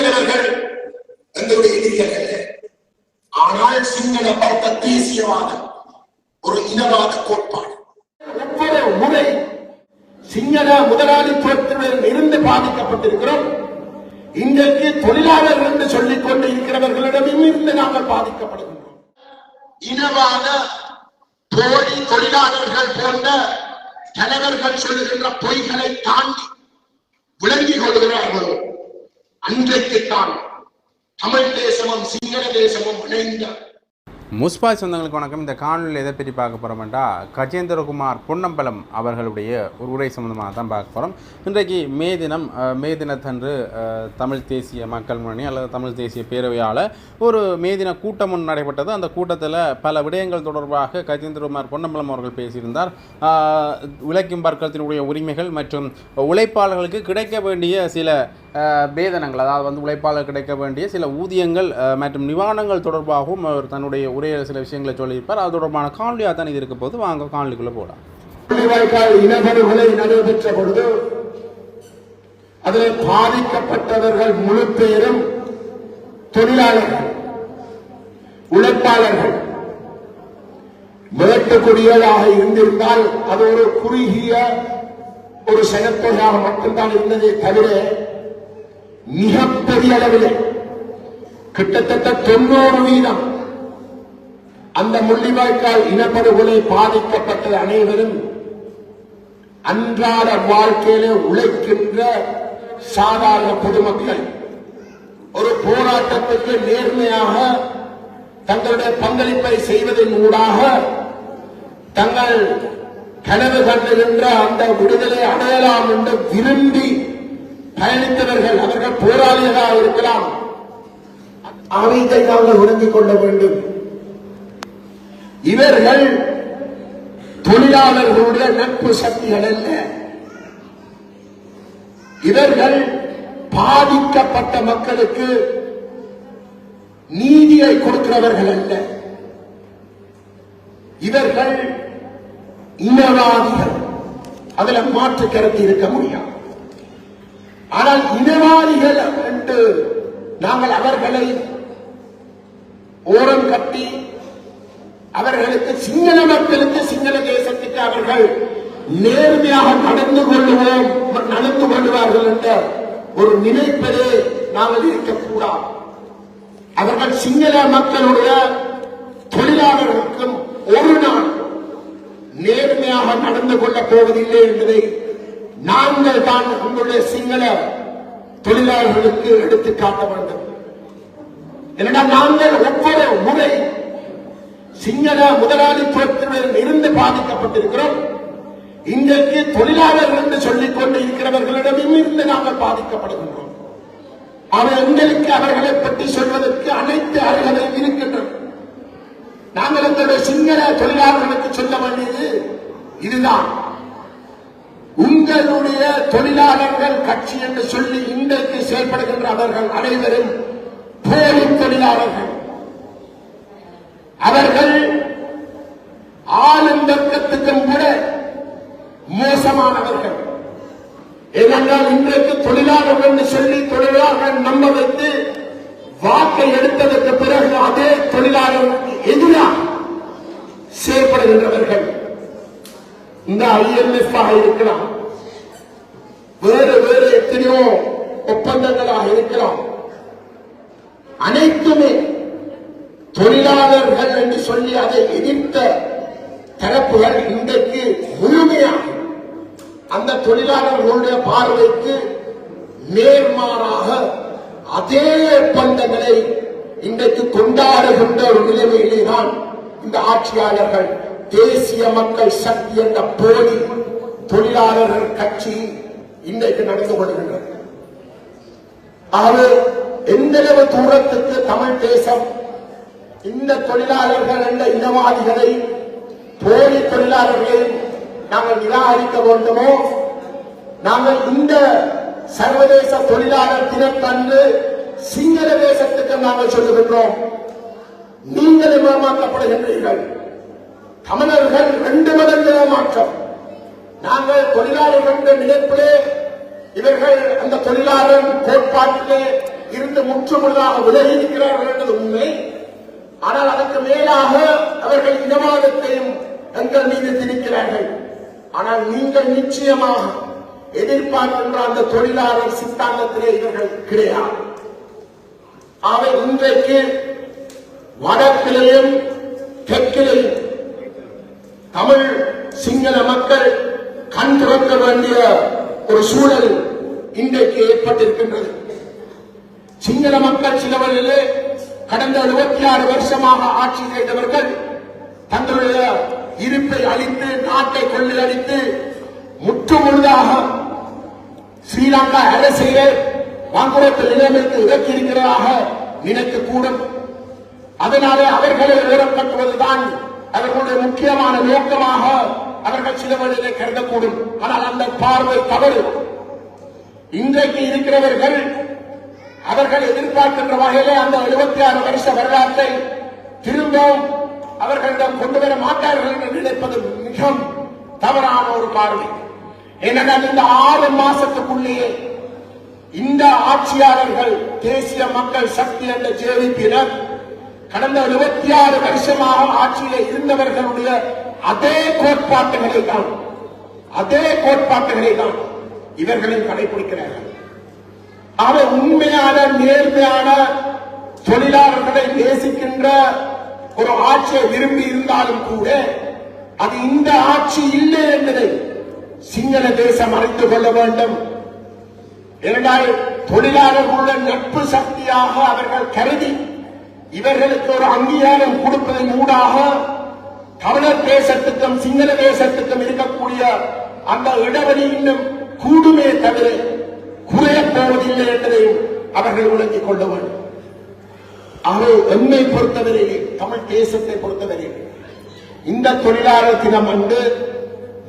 சிங்களவர்கள் எங்களுடைய எதிரிகள். ஆனால் சிங்கள பௌத்த தேசியவாதம் ஒரு இனவாத கோட்பாடு. ஒவ்வொரு முறை சிங்கள முதலாளித்துவத்துடன் இருந்து பாதிக்கப்பட்டிருக்கிறோம்? இன்றைக்கு தொழிலாளர்கள் என்று சொல்லிக் கொண்டு இருக்கிறவர்களிடமும் இருந்து நாங்கள் பாதிக்கப்படுகின்றோம். இனவாத போலி தொழிலாளர்கள் போன்ற தலைவர்கள் சொல்லுகின்ற பொய்களை தாண்டி விளங்கிக் கொள்கிறார்களோ? அன்றைக்குத்தான் தமிழ் தேசமும் சிங்கள தேசமும் இணைந்த முஸ்பாய் சொந்தங்களுக்கு வணக்கம். இந்த காணொலியில் எதை பற்றி பார்க்க போகிறோம்டா கஜேந்திரகுமார் பொன்னம்பலம் அவர்களுடைய ஒரு உரை சம்மந்தமாக தான் பார்க்க போகிறோம் இன்றைக்கு மே தினம் மே தினத்தன்று தமிழ் தேசிய மக்கள் முன்னணி அல்லது தமிழ் தேசிய பேரவையால் ஒரு மே தின கூட்டம் ஒன்று நடைபெற்றது. அந்த கூட்டத்தில் பல விடயங்கள் தொடர்பாக கஜேந்திரகுமார் பொன்னம்பலம் அவர்கள் பேசியிருந்தார். உழைக்கும் வர்க்கத்தினுடைய உரிமைகள் மற்றும் உழைப்பாளர்களுக்கு கிடைக்க வேண்டிய சில வேதனங்கள் அதாவது வந்து உழைப்பாளர் கிடைக்க வேண்டிய சில ஊதியங்கள் மற்றும் நிவாரணங்கள் தொடர்பாகவும் அவர் தன்னுடைய உரையில் சில விஷயங்களை சொல்லியிருப்பார். அது தொடர்பான காணொலியாக தான் இது இருக்க போது வாங்க காணொலிக்குள்ளே போகலாம் இனப்படுகொலை நடைபெற்ற பொழுது அதில் பாதிக்கப்பட்டவர்கள் முழு பேரும் தொழிலாளர்கள் உழைப்பாளர்கள். விளக்கக்கூடியதாக இருந்திருந்தால் அது ஒரு குறுகிய ஒரு சனத்தொகையாக மட்டும்தான் இருந்ததே தவிர மிகப்பெரிய அளவில் கிட்டத்தட்ட தொண்ணூறு வீதம் அந்த முள்ளிவாய்க்கால் இனப்படுகொலை பாதிக்கப்பட்ட அனைவரும் அன்றாட வாழ்க்கையில உழைக்கின்ற சாதாரண பொதுமக்கள். ஒரு போராட்டத்துக்கு நேர்மையாக தங்களுடைய பங்களிப்பை செய்வதன் ஊடாக தங்கள் கனவு கண்டுகின்ற அந்த விடுதலை அடையலாம் என்று விரும்பி பயணித்தவர்கள் அவர்கள் போராளிகளாக இருக்கலாம். அமைதியை நாங்கள் உணர்ந்து கொள்ள வேண்டும். இவர்கள் தொழிலாளர்களுடைய நட்பு சக்திகள் அல்ல. இவர்கள் பாதிக்கப்பட்ட மக்களுக்கு நீதியை கொடுக்கிறவர்கள் அல்ல. இவர்கள் இனவாதிகள். அதுல மாற்று கருத்து இருக்க முடியாது. ஆனால் இனவாதிகள் என்று நாங்கள் அவர்களை ஓரம் கட்டி அவர்களுக்கு சிங்கள மக்களுக்கு சிங்கள தேசத்துக்கு அவர்கள் நேர்மையாக நடந்து கொள்வோம் நடந்து கொள்வார்கள் என்ற ஒரு நினைப்பதே நாங்கள் இருக்கக்கூடாது. அவர்கள் சிங்கள மக்களுடைய தொழிலாளர்களுக்கும் ஒரு நாள் நேர்மையாக நடந்து கொள்ளப் போவதில்லை என்பதை நாங்கள் தான் உங்களுடைய சிங்கள தொழிலாளர்களுக்கு எடுத்துக்காட்ட வேண்டும். என்னடா நாங்கள் ஒவ்வொரு முறை சிங்கள முதலாளித்துவத்துடன் இருந்து பாதிக்கப்பட்டிருக்கிறோம். இன்றைக்கு தொழிலாளர் என்று சொல்லிக் கொண்டு இருக்கிறவர்களிடமும் இருந்து நாங்கள் பாதிக்கப்படுகின்றோம். அவர் எங்களுக்கு அவர்களை பற்றி சொல்வதற்கு அனைத்து அருகதையும் இருக்கின்றன. நாங்கள் எங்களுடைய சிங்கள தொழிலாளர்களுக்கு சொல்ல வேண்டியது இதுதான். உங்களுடைய தொழிலாளர்கள் கட்சி என்று சொல்லி இன்றைக்கு செயல்படுகின்ற அவர்கள் அனைவரும் போலி தொழிலாளர்கள். அவர்கள் மோசமானவர்கள் ஏனென்றால் இன்றைக்கு தொழிலாளர் என்று சொல்லி தொழிலாளர்கள் நம்ப வைத்து வாக்கை எடுத்ததற்கு பிறகு அதே தொழிலாளர்களுக்கு எதிராக செயல்படுகின்றவர்கள். இந்த ஐஎம்எஃப் ஆக இருக்கலாம். வேறு வேறு எத்தனையோ ஒப்பந்தங்களாக இருக்கலாம். அனைத்துமே தொழிலாளர்கள் என்று சொல்லி அதை எதிர்த்த தரப்புகள் இன்றைக்கு முழுமையாக அந்த தொழிலாளர்களுடைய பார்வைக்கு நேர்மாறாக அதே ஒப்பந்தங்களை இன்றைக்கு கொண்டாடுகின்ற ஒரு நிலைமையிலே தான் இந்த ஆட்சியாளர்கள் தேசிய மக்கள் சக்தி என்ற போலி தொழிலாளர்கள் கட்சி இன்றைக்கு நடந்து கொள்கின்றது ஆகவே எந்தளவு தூரத்துக்கு தமிழ் தேசம் இந்த தொழிலாளர்கள் என்ற இனவாதிகளை போலி தொழிலாளர்களையும் நாங்கள் நிராகரிக்க வேண்டுமோ? நாங்கள் இந்த சர்வதேச தொழிலாளர் தினத்தன்று சிங்கள தேசத்துக்கு நாங்கள் சொல்லுகின்றோம். நீங்கள் ஏமாற்றப்படுகின்றீர்கள் தமிழர்கள் ரெண்டு மடங்கு ஏமாற்றம் நாங்கள் தொழிலாளர்கள் என்ற நினைப்பிலே இவர்கள் அந்த தொழிலாளர் கோட்பாட்டிலே இருந்து முற்றுமுழுதாக விலகி இருக்கிறார்கள் என்பது உண்மை. ஆனால் அதற்கு மேலாக அவர்கள் இனவாதத்தையும் எங்கள் மீது திணிக்கிறார்கள். ஆனால் நீங்கள் நிச்சயமாக எதிர்பார்க்கின்ற அந்த தொழிலாளர் சித்தாந்தத்திலே இவர்கள் கிடையாது. அவை இன்றைக்கு வடக்கிலையும் தெற்கிலையும் தமிழ் சிங்கள மக்கள் கண் திறக்க வேண்டிய ஒரு சூழல் இன்றைக்கு ஏற்பட்டிருக்கின்றது. சிங்கள மக்கள் சிலவரிலே கடந்த 76 ஆறு வருஷமாக ஆட்சி செய்தவர்கள் தங்களுடைய இருப்பை அழித்து நாட்டை கொள்ளையடித்து முற்றுமுழுதாக ஸ்ரீலங்கா அரசியலே வாங்குறத்து நிலைமைக்கு இறக்கியிருக்கிறதாக நினைக்கக்கூடும் அதனாலே அவர்களை உயரப்பட்டுவதுதான் அவர்களுடைய முக்கியமான நோக்கமாக அவர்கள் சில வழியிலே கருதக்கூடும். ஆனால் அந்த பார்வை தவறு. இன்றைக்கு இருக்கிறவர்கள் அவர்கள் எதிர்பார்க்கின்ற வகையிலே அந்த 76 ஆறு வருஷ வரலாற்றை திரும்பவும் அவர்களிடம் கொண்டு வர மாட்டார்கள் என்று நினைப்பது மிகவும் தவறான ஒரு பார்வை. ஏனென்றால் இந்த ஆறு மாசத்துக்குள்ளேயே இந்த ஆட்சியாளர்கள் தேசிய மக்கள் சக்தி என்ற ஜேவிப்பினர் கடந்த 76 ஆறு வருஷமாக ஆட்சியிலே இருந்தவர்களுடைய அதே கோட்பாட்டுகளை தான் அதே கோட்பாட்டுகளை தான் இவர்களும் கடைபிடிக்கிறார்கள். ஆக உண்மையான நேர்மையான தொழிலாளர்களை நேசிக்கின்ற ஒரு ஆட்சியை விரும்பி இருந்தாலும் கூட அது இந்த ஆட்சி இல்லை என்பதை சிங்கள தேசம் அறிந்து கொள்ள வேண்டும். இரண்டால் தொழிலாளர்களுடன் நட்பு சக்தியாக அவர்கள் கருதி இவர்களுக்கு ஒரு அங்கீகாரம் கொடுப்பதன் ஊடாக தமிழர் தேசத்துக்கும் சிங்கள தேசத்துக்கும் இருக்கக்கூடிய அந்த இடைவெளி இன்னும் கூடுமே தவிர குறையப் போவதில்லை என்பதையும் அவர்கள் விளங்கிக் கொள்ள வேண்டும். ஆகவே எம்மை பொறுத்தவரையிலே தமிழ் தேசத்தை பொறுத்தவரையிலே இந்த தொழிலாளர் தினம் அன்று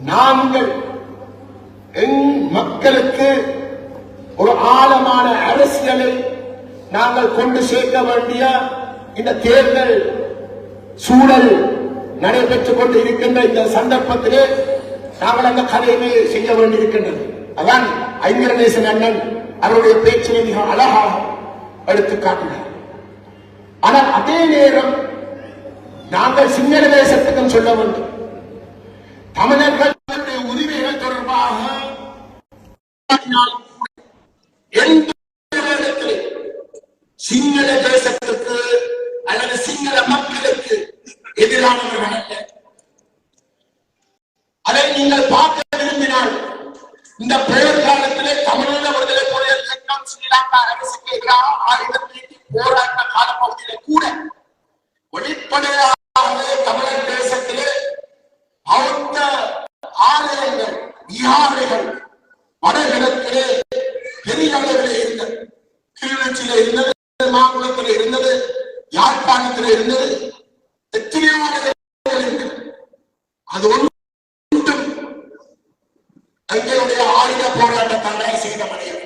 நாங்கள் எங் மக்களுக்கு ஒரு ஆழமான அரசியலை நாங்கள் கொண்டு சேர்க்க வேண்டிய இந்த தேர்தல் சூழல் நடைபெற்றுக் கொண்டு இருக்கின்ற இந்த சந்தர்ப்பத்திலே நாங்கள் அந்த கதையை செய்ய வேண்டியிருக்கின்றது. அதான் ஐங்கரநேசன் அண்ணன் அவருடைய பேச்சினை மிக அழகாக எடுத்து காட்டினார் ஆனால் அதே நேரம் நாங்கள் சிங்கள தேசத்துக்கும் சொல்ல வேண்டும். தமிழர்கள் உரிமைகள் தொடர்பாக எந்த சிங்கள தேசத்துக்கு அல்லது சிங்கள மக்களுக்கு எதிரானவர்கள் அல்ல அதை நீங்கள் பார்க்க விரும்பினால் இந்த பெயர் காலத்திலே தமிழீழ விடுதலை புலிகள் இயக்கம் ஸ்ரீலங்கா அரசுக்கு எதிராக ஆயுதம் நீட்டி போராட்ட காலப்பகுதியிலே கூட வெளிப்படையாகவே தமிழர் தேசத்திலே பௌத்த ஆலயங்கள் விகாரைகள் வடகிழக்கிலே பெரிய அளவிலே இருந்தது கிளிநொச்சியில இருந்தது மாங்குளத்தில் இருந்தது யாழ்ப்பாணத்தில் இருந்தது எத்தனையோ இடங்களில் இருந்தது அது ஒன்றும் எங்களுடைய ஆயுத செய்த மனிதர்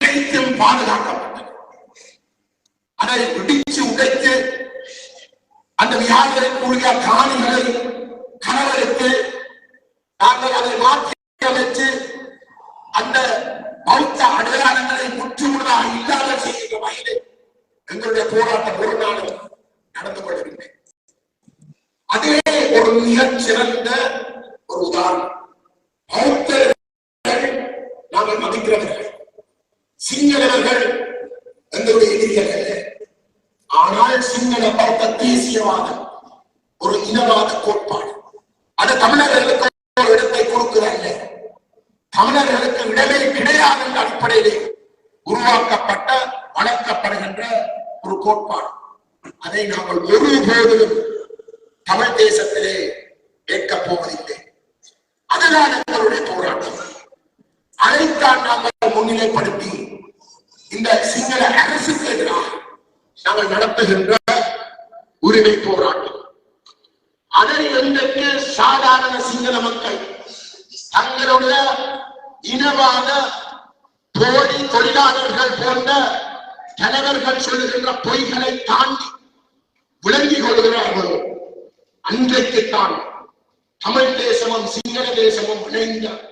அனைத்தும் பாதுகாக்கப்பட்டது. அதை இடிச்சு உடைத்து அந்த வியாபாரக்கூடிய காணிகளை கணவருக்கு நாங்கள் அதை மாற்றி அமைத்து அந்த பௌத்த அடையாளங்களை முற்றுமுழுதாக இல்லாத செய்கின்ற வகையில் எங்களுடைய போராட்டம் ஒரு நாளும் நடந்து கொள்ளவில்லை. அதே ஒரு மிகச் சிறந்த ஒரு உதாரணம் பௌத்தர்கள் நாங்கள் மதிக்கிறவர்கள் சிங்களவர்கள் எங்களுடைய எதிரிகள் அல்ல ஆனால் சிங்கள பௌத்த தேசியவாத ஒரு இனவாத கோட்பாடு. அது தமிழர்களுக்கு ஒரு இடத்தை கொடுக்கிறல்ல தமிழர்களுக்கு இடமே கிடையாது என்ற அடிப்படையிலே உருவாக்கப்பட்ட வளர்க்கப்படுகின்ற ஒரு கோட்பாடு. அதை நாங்கள் ஒருபோதும் தமிழ் தேசத்திலே ஏற்கப் போவதில்லை. அதுதான் எங்களுடைய போராட்டம். அதைத்தான் நாங்கள் முன்னிலைப்படுத்தி இந்த சிங்கள அரசுக்கு எதிராக நாங்கள் நடத்துகின்ற உரிமை போராட்டம். அதில் இன்றைக்கு சாதாரண சிங்கள மக்கள். தங்களுடைய இனவாத போலி தொழிலாளர்கள் போன்ற தலைவர்கள் சொல்லுகின்ற பொய்களை தாண்டி விளங்கிக் கொள்கிறார்களோ? அன்றைக்குத்தான் தமிழ் தேசமும் சிங்கள தேசமும் இணைந்த